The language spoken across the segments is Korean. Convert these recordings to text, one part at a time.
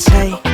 take.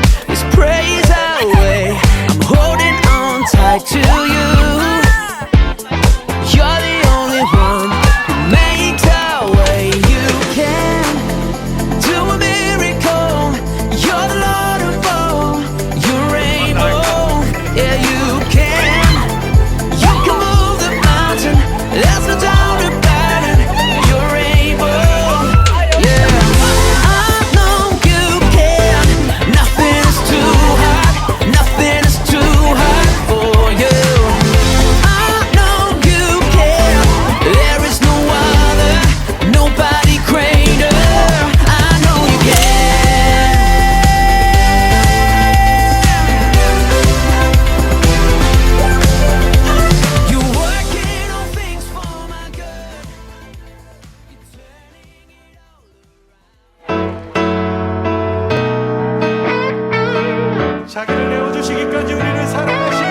자기를 내어주시기까지 우리를 사랑하시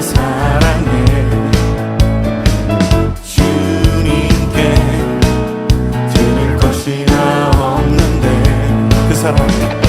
사랑해. 주님께 드릴 것이 없는데. 그 사랑